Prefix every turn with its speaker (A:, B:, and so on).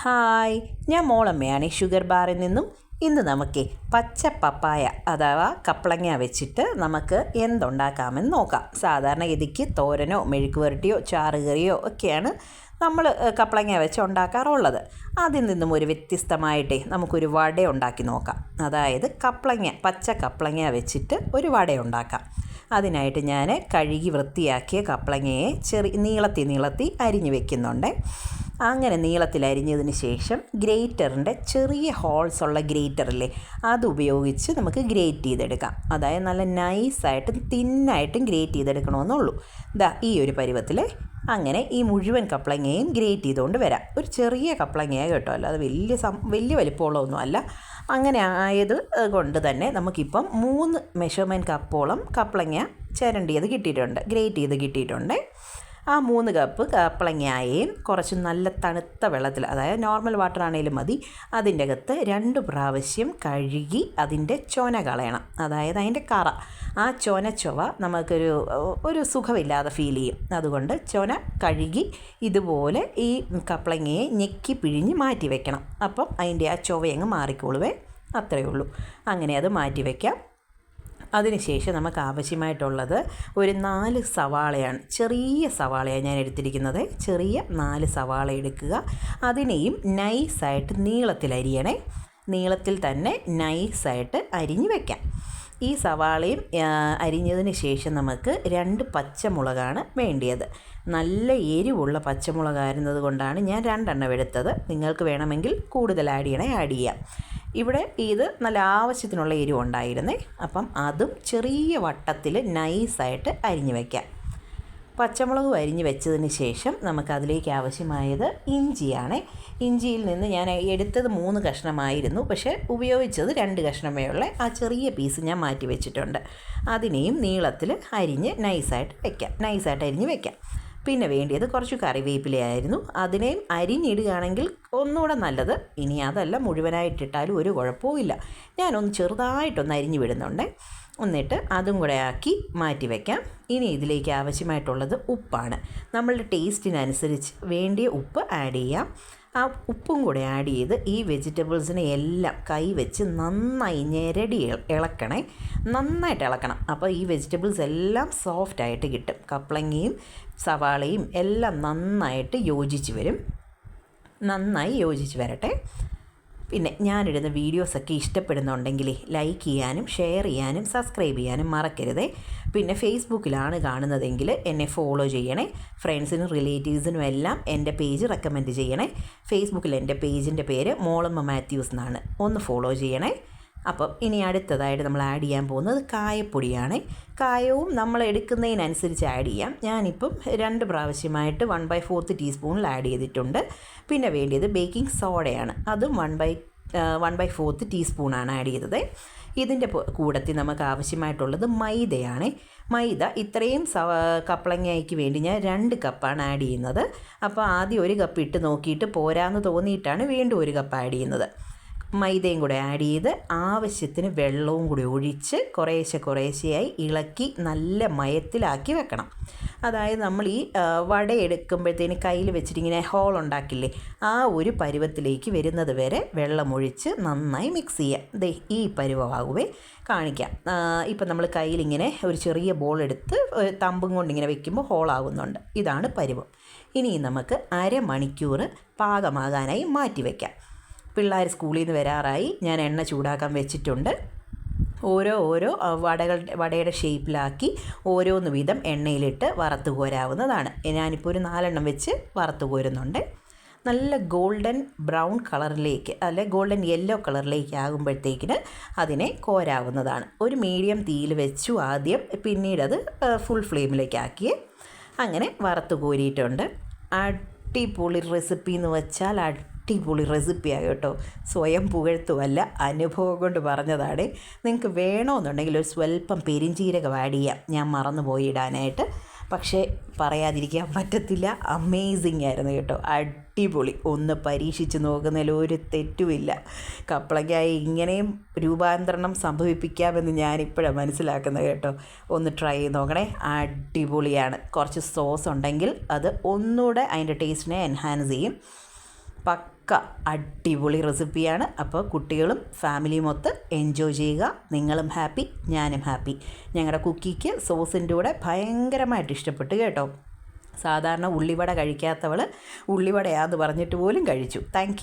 A: Hi ഞാൻ മോളമ്മയാണ്. Sugar ബാറിൽ നിന്നും ഇന്ന് നമുക്ക് പച്ച പപ്പായ അഥവാ കപ്പളങ്ങ വെച്ചിട്ട് നമുക്ക് എന്തുണ്ടാക്കാമെന്ന് നോക്കാം. സാധാരണ ഗതിക്ക് തോരനോ മെഴുക്ക് പുരട്ടിയോ ചാറുകറിയോ ഒക്കെയാണ് നമ്മൾ കപ്പളങ്ങ വെച്ച് ഉണ്ടാക്കാറുള്ളത്. അതിൽ നിന്നും ഒരു വ്യത്യസ്തമായിട്ടേ നമുക്കൊരു വട ഉണ്ടാക്കി നോക്കാം. അതായത് കപ്പളങ്ങ പച്ച കപ്പളങ്ങ വെച്ചിട്ട് ഒരു വട ഉണ്ടാക്കാം. അതിനായിട്ട് ഞാൻ കഴുകി വൃത്തിയാക്കിയ കപ്പളങ്ങയെ ചെറിയ നീളത്തി നീളത്തി അരിഞ്ഞു വെക്കുന്നുണ്ട്. അങ്ങനെ നീളത്തിലരിഞ്ഞതിന് ശേഷം ഗ്രേറ്ററിന്റെ ചെറിയ ഹോൾസ് ഉള്ള ഗ്രേറ്ററില്ലേ അത് ഉപയോഗിച്ച് നമുക്ക് ഗ്രേറ്റ് ചെയ്തെടുക്കാം. അതായത് നല്ല നൈസായിട്ടും തിന്നായിട്ടും ഗ്രേറ്റ് ചെയ്തെടുക്കണമെന്നുള്ളൂ. ദാ ഈ ഒരു പരുവത്തിൽ അങ്ങനെ ഈ മുഴുവൻ കപ്പളങ്ങയും ഗ്രേറ്റ് ചെയ്തുകൊണ്ട് വരാം. ഒരു ചെറിയ കപ്പളങ്ങയാണ് കേട്ടോ. അല്ലാതെ വലിയ സം വലിയ വലിപ്പമുള്ളതൊന്നും അല്ല. അങ്ങനെ ആയത് കൊണ്ട് തന്നെ നമുക്കിപ്പം മൂന്ന് മെഷർമെന്റ് കപ്പോളം കപ്പളങ്ങ ചിരണ്ടിയത് കിട്ടിയിട്ടുണ്ട് ഗ്രേറ്റ് ചെയ്ത് കിട്ടിയിട്ടുണ്ട്. ആ മൂന്ന് കപ്പ് കപ്പളങ്ങായയും കുറച്ച് നല്ല തണുത്ത വെള്ളത്തിൽ അതായത് നോർമൽ വാട്ടർ ആണെങ്കിലും മതി അതിന്റെ അകത്ത് രണ്ട് പ്രാവശ്യം കഴുകി അതിന്റെ ചൊന കളയണം. അതായത് അതിന്റെ കറ. ആ ചൊന ചൊവ നമുക്കൊരു ഒരു സുഖമില്ലാതെ ഫീൽ ചെയ്യും. അതുകൊണ്ട് ചൊന കഴുകി ഇതുപോലെ ഈ കപ്പളങ്ങയെ ഞെക്കി പിഴിഞ്ഞ് മാറ്റി വെക്കണം. അപ്പം അതിന്റെ ആ ചൊവയങ്ങ് മാറിക്കോളുവേ. അത്രയേ ഉള്ളൂ. അങ്ങനെ അത് മാറ്റി വയ്ക്കാം അതിനുശേഷം നമുക്ക് ആവശ്യമായിട്ടുള്ളത് ഒരു നാല് സവാളയാണ്. ചെറിയ സവാളയാണ് ഞാൻ എടുത്തിരിക്കുന്നത്. ചെറിയ നാല് സവാള എടുക്കുക. അതിനെയും നൈസായിട്ട് നീളത്തിൽ അരിയണേ. നീളത്തിൽ തന്നെ നൈസായിട്ട് അരിഞ്ഞ് വയ്ക്കാം ഈ സവാളയും അരിഞ്ഞതിന് ശേഷം നമുക്ക് രണ്ട് പച്ചമുളകാണ് വേണ്ടിയത്. നല്ല എരിവുള്ള പച്ചമുളകായിരുന്നത് കൊണ്ടാണ് ഞാൻ രണ്ടെണ്ണം എടുത്തത്. നിങ്ങൾക്ക് വേണമെങ്കിൽ കൂടുതൽ ആഡ് ചെയ്യണേ ആഡ് ചെയ്യാം. ഇവിടെ ഇത് നല്ല ആവശ്യത്തിനുള്ള എരിവ് ഉണ്ടായിരുന്നേ അപ്പം അതും ചെറിയ വട്ടത്തിൽ നൈസായിട്ട് അരിഞ്ഞു വയ്ക്കാം പച്ചമുളകും അരിഞ്ഞ് വെച്ചതിന് ശേഷം നമുക്ക് അതിലേക്ക് ആവശ്യമായത് ഇഞ്ചിയാണ്. ഇഞ്ചിയിൽ നിന്ന് ഞാൻ എടുത്തത് മൂന്ന് കഷ്ണമായിരുന്നു. പക്ഷേ ഉപയോഗിച്ചത് രണ്ട് കഷ്ണമേ ഉള്ള. ആ ചെറിയ പീസ് ഞാൻ മാറ്റി വെച്ചിട്ടുണ്ട്. അതിനെയും നീളത്തിൽ അരിഞ്ഞ് നൈസായിട്ട് വയ്ക്കാം നൈസായിട്ട് അരിഞ്ഞ് വയ്ക്കാം പിന്നെ വേണ്ടിയത് കുറച്ച് കറിവേപ്പിലയായിരുന്നു അതിനെയും അരിഞ്ഞിടുകയാണെങ്കിൽ ഒന്നുകൂടെ നല്ലത്. ഇനി അതല്ല മുഴുവനായിട്ടിട്ടാലും ഒരു കുഴപ്പവും ഞാനൊന്ന് ചെറുതായിട്ടൊന്ന് അരിഞ്ഞു വിടുന്നുണ്ട്. എന്നിട്ട് അതും കൂടെ ആക്കി മാറ്റി വയ്ക്കാം ഇനി ഇതിലേക്ക് ആവശ്യമായിട്ടുള്ളത് ഉപ്പാണ്. നമ്മളുടെ ടേസ്റ്റിനനുസരിച്ച് വേണ്ടിയ ഉപ്പ് ആഡ് ചെയ്യാം. ആ ഉപ്പും കൂടെ ആഡ് ചെയ്ത് ഈ വെജിറ്റബിൾസിനെ എല്ലാം കൈ വെച്ച് നന്നായി ഞെരടി ഇളക്കണേ. നന്നായിട്ട് ഇളക്കണം. അപ്പോൾ ഈ വെജിറ്റബിൾസ് എല്ലാം സോഫ്റ്റ് ആയിട്ട് കിട്ടും. കപ്ലങ്ങയും സവാളയും എല്ലാം നന്നായിട്ട് യോജിച്ച് വരും. നന്നായി യോജിച്ച് വരട്ടെ. പിന്നെ ഞാനിടുന്ന വീഡിയോസൊക്കെ ഇഷ്ടപ്പെടുന്നുണ്ടെങ്കിൽ ലൈക്ക് ചെയ്യാനും ഷെയർ ചെയ്യാനും സബ്സ്ക്രൈബ് ചെയ്യാനും മറക്കരുതേ. പിന്നെ ഫേസ്ബുക്കിലാണ് കാണുന്നതെങ്കിൽ എന്നെ ഫോളോ ചെയ്യണേ. ഫ്രണ്ട്സിനും റിലേറ്റീവ്സിനും എല്ലാം എന്റെ പേജ് റെക്കമെൻഡ് ചെയ്യണേ. ഫേസ്ബുക്കിൽ എന്റെ പേജിന്റെ പേര് മോളമ്മ മാത്യൂസ് എന്നാണ്. ഒന്ന് ഫോളോ ചെയ്യണേ. അപ്പം ഇനി അടുത്തതായിട്ട് നമ്മൾ ആഡ് ചെയ്യാൻ പോകുന്നത് കായപ്പൊടിയാണ്. കായവും നമ്മൾ എടുക്കുന്നതിനനുസരിച്ച് ആഡ് ചെയ്യാം. ഞാനിപ്പം രണ്ട് പ്രാവശ്യമായിട്ട് വൺ ബൈ ഫോർത്ത് ടീസ്പൂണിൽ ആഡ് ചെയ്തിട്ടുണ്ട്. പിന്നെ വേണ്ടിയത് ബേക്കിംഗ് സോഡയാണ് അതും one by one by fourth ടീസ്പൂണാണ് add ചെയ്തത്. ഇതിന്റെ കൂടത്തിൽ നമുക്ക് ആവശ്യമായിട്ടുള്ളത് മൈദയാണ്. മൈദ ഇത്രയും കപ്പളങ്ങയ്ക്ക് വേണ്ടി ഞാൻ രണ്ട് കപ്പാണ് ആഡ് ചെയ്യുന്നത്. അപ്പോൾ ആദ്യം ഒരു കപ്പ് ഇട്ട് നോക്കിയിട്ട് പോരാന്ന് തോന്നിയിട്ടാണ് വീണ്ടും ഒരു കപ്പ് ആഡ് ചെയ്യുന്നത്. മൈദയും കൂടെ ആഡ് ചെയ്ത് ആവശ്യത്തിന് വെള്ളവും കൂടി ഒഴിച്ച് കുറേശ്ശെ കുറേശ്ശെയായി ഇളക്കി നല്ല മയത്തിലാക്കി വെക്കണം. അതായത് നമ്മൾ ഈ വട എടുക്കുമ്പോഴത്തേന് കയ്യിൽ വെച്ചിട്ടിങ്ങനെ ഹോൾ ഉണ്ടാക്കില്ലേ ആ ഒരു പരുവത്തിലേക്ക് വരുന്നത് വരെ വെള്ളമൊഴിച്ച് നന്നായി മിക്സ് ചെയ്യാം. ദേ ഈ പരുവമാകുവേ കാണിക്കാം. ഇപ്പം നമ്മൾ കയ്യിലിങ്ങനെ ഒരു ചെറിയ ബോൾ എടുത്ത് തമ്പും കൊണ്ട് ഇങ്ങനെ വെക്കുമ്പോൾ ഹോളാവുന്നുണ്ട് ഇതാണ് പരുവം. ഇനി നമുക്ക് അരമണിക്കൂർ പാകമാകാനായി മാറ്റി വയ്ക്കാം പിള്ളേർ സ്കൂളിൽ നിന്ന് വരാറായി. ഞാൻ എണ്ണ ചൂടാക്കാൻ വെച്ചിട്ടുണ്ട്. ഓരോ ഓരോ വടകൾ വടയുടെ ഷേപ്പിലാക്കി ഓരോന്ന് വീതം എണ്ണയിലിട്ട് വറുത്തു കോരാവുന്നതാണ്. ഞാനിപ്പോൾ ഒരു നാലെണ്ണം വെച്ച് വറുത്തു കോരുന്നുണ്ട്. നല്ല ഗോൾഡൻ ബ്രൗൺ കളറിലേക്ക് അല്ലെ ഗോൾഡൻ യെല്ലോ കളറിലേക്ക് ആകുമ്പോഴത്തേക്കിന് അതിനെ കോരാവുന്നതാണ്. ഒരു മീഡിയം തീയിൽ വെച്ചു ആദ്യം പിന്നീട് അത് ഫുൾ ഫ്ലെയിമിലേക്ക് ആക്കി അങ്ങനെ വറുത്തു കോരിയിട്ടുണ്ട്. അടിപൊളി റെസിപ്പി എന്ന് വെച്ചാൽ അടിപൊളി റെസിപ്പിയാണ് കേട്ടോ. സ്വയം പുകഴ്ത്തുമല്ല അനുഭവം കൊണ്ട് പറഞ്ഞതാണ്. നിങ്ങൾക്ക് വേണമെന്നുണ്ടെങ്കിൽ ഒരു സ്വല്പം പെരിഞ്ചീരകം ആഡ് ചെയ്യാം. ഞാൻ മറന്നു പോയി ഇടാനായിട്ട്. പക്ഷേ പറയാതിരിക്കാൻ പറ്റത്തില്ല. അമേസിങ് ആയിരുന്നു കേട്ടോ. അടിപൊളി. ഒന്ന് പരീക്ഷിച്ച് നോക്കുന്നതിൽ ഒരു തെറ്റുമില്ല. കപ്പളയ്ക്കായി ഇങ്ങനെയും രൂപാന്തരണം സംഭവിപ്പിക്കാമെന്ന് ഞാനിപ്പോഴാണ് മനസ്സിലാക്കുന്നത് കേട്ടോ. ഒന്ന് ട്രൈ ചെയ്ത് നോക്കണേ. അടിപൊളിയാണ്. കുറച്ച് സോസ് ഉണ്ടെങ്കിൽ അത് ഒന്നുകൂടെ അതിന്റെ ടേസ്റ്റിനെ എൻഹാൻസ് ചെയ്യും. പക്ക അടിപൊളി റെസിപ്പിയാണ്. അപ്പോൾ കുട്ടികളും ഫാമിലിയും ഒത്ത് എൻജോയ് ചെയ്യുക. നിങ്ങളും ഹാപ്പി ഞാനും ഹാപ്പി. ഞങ്ങളുടെ കുക്കിക്ക് സോസിന്റെ കൂടെ ഭയങ്കരമായിട്ട് ഇഷ്ടപ്പെട്ടു കേട്ടോ. സാധാരണ ഉള്ളിവട കഴിക്കാത്തവൾ ഉള്ളിവടയാന്ന് പറഞ്ഞിട്ട് പോലും കഴിച്ചു. താങ്ക്